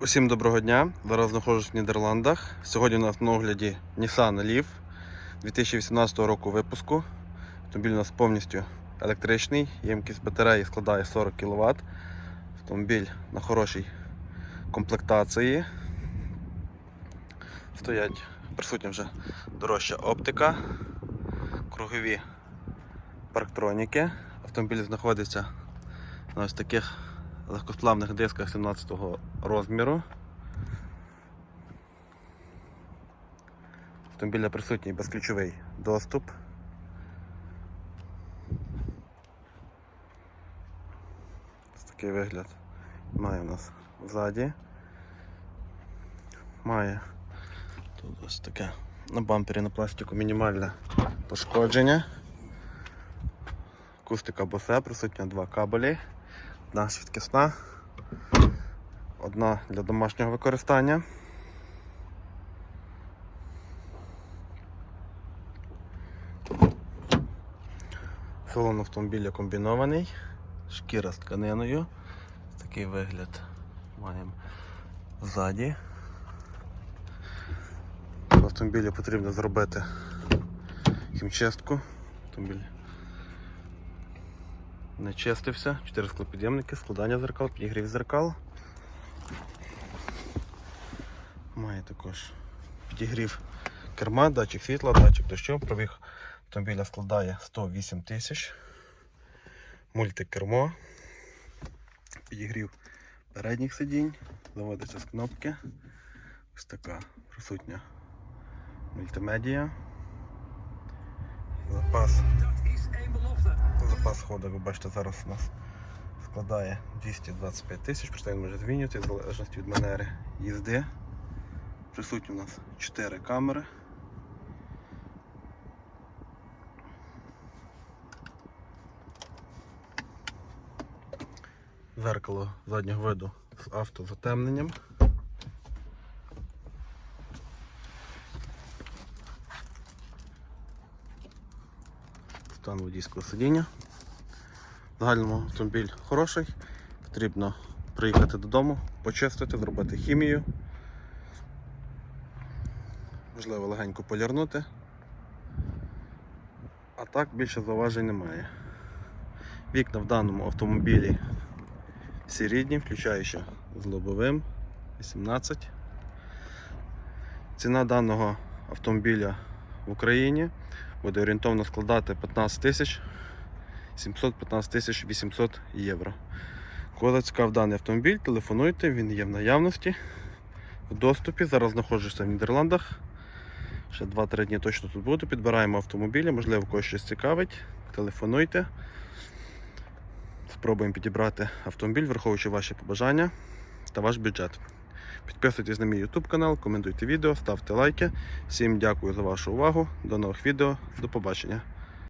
Усім доброго дня. Зараз знаходжусь в Нідерландах. Сьогодні у нас на огляді Nissan Leaf 2018 року випуску. Автомобіль у нас повністю електричний, ємкість батареї складає 40 кВт. Автомобіль на хорошій комплектації. Стоять присутня вже дорожча оптика, кругові парктроніки. Автомобіль знаходиться на ось таких легкосплавних дисках 17 розміру. Автомобіля присутній безключовий доступ. Ось такий вигляд має у нас ззаді. Має тут ось таке на бампері на пластику мінімальне пошкодження. Акустика босе, присутня два кабелі, одна швидкісна, одна для домашнього використання. Салон автомобіля комбінований, шкіра з тканиною. Такий вигляд маємо ззаді. В автомобілі потрібно зробити хімчистку. Автомобіль не чистився, 4 склопідйомники, складання зеркал, підігрів зеркал. Має також підігрів керма, датчик світла, датчик дощу, пробіг автомобіля складає 108 тисяч. Мультикермо, підігрів передніх сидінь, заводиться з кнопки. Ось така присутня мультимедія. Запас Запас ви бачите, зараз у нас складає 225 тисяч, проте він може змінювати в залежності від манери їзди. Присутні у нас 4 камери. Зеркало заднього виду з автозатемненням. Стан водійського сидіння. Загальному автомобіль хороший. Потрібно приїхати додому, почистити, зробити хімію. Можливо, легенько полірнути. А так більше зауважень немає. Вікна в даному автомобілі всі рідні, включаючи з лобовим 18. Ціна даного автомобіля в Україні буде орієнтовно складати 15 тисяч 715 тисяч 800 євро. Кого цікав даний автомобіль, телефонуйте, він є в наявності, в доступі. Зараз знаходжуся в Нідерландах. Ще 2-3 дні точно тут буду. Підбираємо автомобілі, можливо, когось щось цікавить. Телефонуйте. Спробуємо підібрати автомобіль, враховуючи ваші побажання та ваш бюджет. Підписуйтесь на мій YouTube канал, коментуйте відео, ставте лайки. Всім дякую за вашу увагу. До нових відео. До побачення.